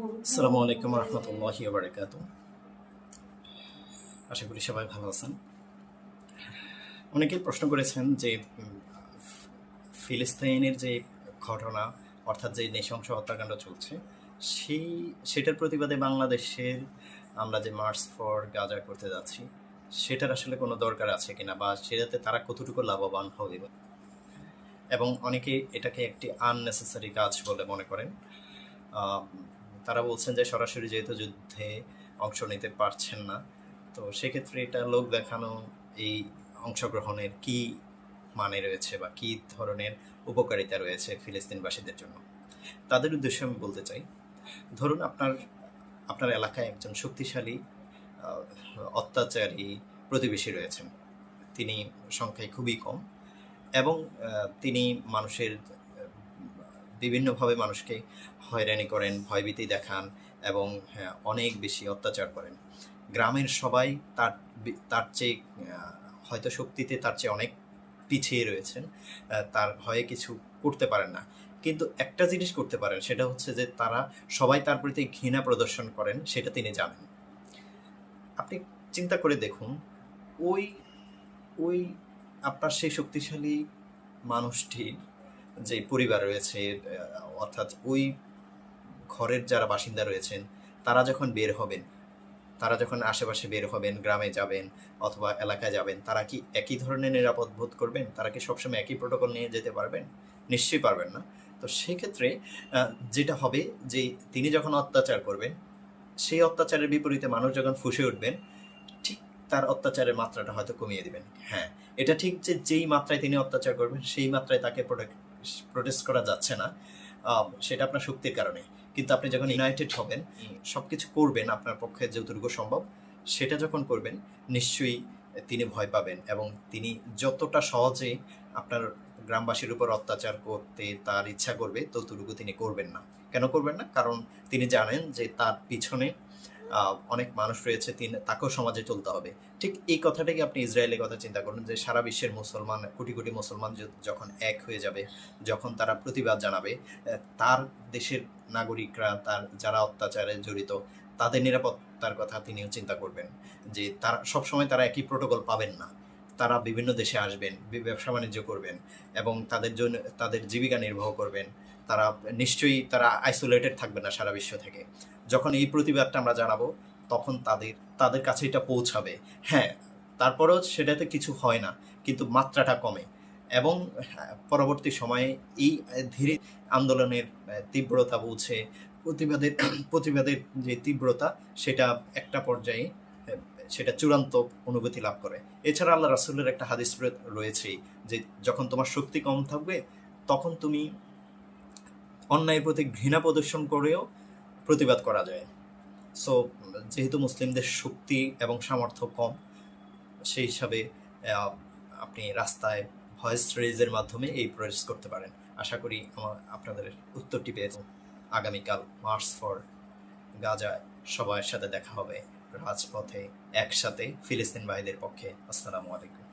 আসসালামু আলাইকুম রহমতুল্লাহি বারকাত আশা করি সবাই ভালো আছেন। অনেকেই প্রশ্ন করেছেন যে উম, ফিলিস্তিনের যে ঘটনা অর্থাৎ যে নৃশংস হত্যাকাণ্ড চলছে সেই সেটার প্রতিবাদে বাংলাদেশের আমরা যে মার্চ ফর গাজা করতে যাচ্ছি সেটার আসলে কোনো দরকার আছে কিনা বা সেটাতে তারা কতটুকু লাভবান হবে? এবং অনেকে এটাকে একটি আননেসেসারি কাজ বলে মনে করেন। তারা বলছেন যে সরাসরি যেহেতু যুদ্ধে অংশ নিতে পারছেন না, তো সেক্ষেত্রে এটা লোক দেখানো এই অংশগ্রহণের কি মানে রয়েছে বা কি ধরনের উপকারিতা রয়েছে ফিলিস্তিনবাসীদের জন্য? তাদের উদ্দেশ্যে আমি বলতে চাই, ধরুন আপনার আপনার এলাকায় একজন শক্তিশালী অত্যাচারী প্রতিবেশী রয়েছেন। তিনি সংখ্যায় খুবই কম এবং তিনি মানুষের বিভিন্নভাবে মানুষকে হয়রানি করেন ভয়ভীতি দেখান এবং হ্যাঁ, অনেক বেশি অত্যাচার করেন। গ্রামের সবাই তার তার চেয়ে হয়তো শক্তিতে তার চেয়ে অনেক পিছিয়ে রয়েছেন তার ভয়ে কিছু করতে পারেন না। কিন্তু একটা জিনিস করতে পারেন সেটা হচ্ছে যে তারা সবাই তার প্রতি ঘৃণা প্রদর্শন করেন সেটা তিনি জানেন। আপনি চিন্তা করে দেখুন ওই ওই আপনার সেই শক্তিশালী মানুষটির যে পরিবার রয়েছে অর্থাৎ ওই ঘরের যারা বাসিন্দা রয়েছেন, তারা যখন বের হবেন, তারা যখন আশেপাশে বের হবেন, গ্রামে যাবেন অথবা এলাকায় যাবেন, তারা কি একই ধরনের নিরাপদ বোধ করবেন? তারা কি সবসময় একই প্রোটোকল নিয়ে যেতে পারবেন? নিশ্চয়ই পারবেন না। তো সেক্ষেত্রে যেটা হবে যে তিনি যখন অত্যাচার করবেন, সেই অত্যাচারের বিপরীতে মানুষ যখন ফুসে উঠবেন, ঠিক তার অত্যাচারের মাত্রাটা হয়তো কমিয়ে দিবেন। হ্যাঁ এটা ঠিক যে যেই মাত্রায় তিনি অত্যাচার করবেন, সেই মাত্রায় তাকে প্রোটেস্ট করা যাচ্ছে না সেটা আপনার শক্তির কারণে। কিন্তু আপনি যখন ইউনাইটেড হবেন সব কিছু করবেন আপনার পক্ষে যতটুকু সম্ভব, সেটা যখন করবেন, নিশ্চয়ই তিনি ভয় পাবেন এবং তিনি যতটা সহজে আপনার গ্রামবাসীর উপর অত্যাচার করতে তার ইচ্ছা করবে, ততটুকু তিনি করবেন না। কেন করবেন না? কারণ তিনি জানেন যে তার পিছনে অনেক মানুষ রয়েছে, তিনি তাকেও সমাজে চলতে হবে। ঠিক এই কথাটাকে আপনি ইসরায়েলের কথা চিন্তা করুন যে, সারা বিশ্বের মুসলমান, কোটি কোটি মুসলমান যখন এক হয়ে যাবে, যখন তারা প্রতিবাদ জানাবে তার দেশের নাগরিকরা, তার যারা অত্যাচারে জড়িত, তাদের নিরাপত্তার কথা তিনিও চিন্তা করবেন যে, তারা সবসময় তারা একই প্রোটোকল পাবেন না। তারা বিভিন্ন দেশে আসবেন ব্যবসা বাণিজ্য করবেন এবং তাদের জন্য, তাদের জীবিকা নির্বাহ করবেন। তারা নিশ্চয়ই তারা আইসোলেটেড থাকবে না সারা বিশ্ব থেকে। যখন এই প্রতিবাদটা আমরা জানাব তখন তাদের তাদের কাছে এটা পৌঁছাবে। হ্যাঁ তারপরেও সেটাতে কিছু হয় না কিন্তু মাত্রাটা কমে। এবং হ্যাঁ, পরবর্তী সময়ে এই ধীরে আন্দোলনের তীব্রতা বুঝে প্রতিবাদের প্রতিবাদের যে তীব্রতা সেটা একটা পর্যায়ে সেটা চূড়ান্ত অনুভূতি লাভ করে। এছাড়া আল্লাহ রাসুলের একটা হাদিস রয়ে- রয়েছেই যে যখন তোমার শক্তি কম থাকবে তখন তুমি অন্যায়ের প্রতি ঘৃণা প্রদর্শন করেও প্রতিবাদ করা যায়। সো যেহেতু মুসলিমদের শক্তি এবং সামর্থ্য কম, সেই হিসাবে আপনি রাস্তায় ভয়েস রেজের মাধ্যমে এই প্রয়াস করতে পারেন। আশা করি আমার আপনাদের উত্তরটি পেয়েছেন। আগামীকাল মার্চ ফর গাজায় সবার সাথে দেখা হবে। রাজপথে একসাথে ফিলিস্তিন ভাইদের পক্ষে। আসসালামু আলাইকুম।